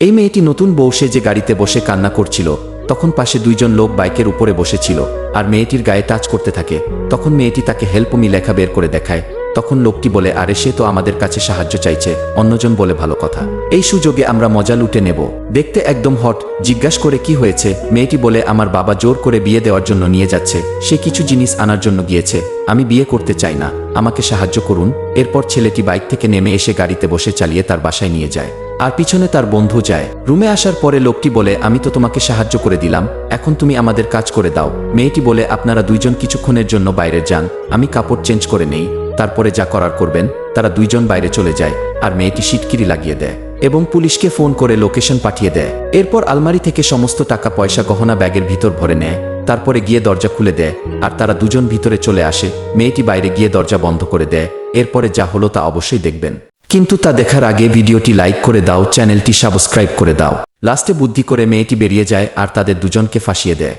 এই মেয়েটি নতুন বউ সে যে গাড়িতে বসে কান্না করছিল। তখন পাশে দুইজন লোক বাইকের উপরে বসেছিল, আর মেয়েটির গায়ে টাচ করতে থাকে। তখন মেয়েটি তাকে হেল্প মি লেখা বের করে দেখায়। তখন লোকটি বলে, আরে, সে তো আমাদের কাছে সাহায্য চাইছে। অন্যজন বলে ভালো কথা। এই সুযোগে আমরা মজা লুটে নেব দেখতে একদম হট, জিজ্ঞাস করে, কি হয়েছে মেয়েটি বলে, আমার বাবা জোর করে বিয়ে দেওয়ার জন্য নিয়ে যাচ্ছে। সে কিছু জিনিস আনার জন্য গিয়েছে। আমি বিয়ে করতে চাই না। আমাকে সাহায্য করুন। এরপর ছেলেটি বাইক থেকে নেমে এসে গাড়িতে বসে চালিয়ে তার বাসায় নিয়ে যায়। আর পিছনে তার বন্ধু যায়। রুমে আসার পরে লোকটি বলে, আমি তো তোমাকে সাহায্য করে দিলাম। এখন তুমি আমাদের কাজ করে দাও। মেয়েটি বলে, আপনারা দুইজন কিছুক্ষণের জন্য বাইরে যান। আমি কাপড় চেঞ্জ করে নেই। তারপরে যা করার করবেন, তারা দুইজন বাইরে চলে যায়। আর মেয়েটি সিটকিরি লাগিয়ে দেয় এবং পুলিশকে ফোন করে লোকেশন পাঠিয়ে দেয়। এরপর আলমারি থেকে সমস্ত টাকা পয়সা গহনা ব্যাগের ভিতর ভরে নেয়। তারপরে গিয়ে দরজা খুলে দেয় আর তারা দুজন ভিতরে চলে আসে। মেয়েটি বাইরে গিয়ে দরজা বন্ধ করে দেয়। এরপরে যা হলো তা অবশ্যই দেখবেন। কিন্তু তা দেখার আগে ভিডিওটি লাইক করে দাও, চ্যানেলটি সাবস্ক্রাইব করে দাও। লাস্টে বুদ্ধি করে মেয়েটি বেরিয়ে যায় আর তাদের দুজনকে ফাঁসিয়ে দেয়।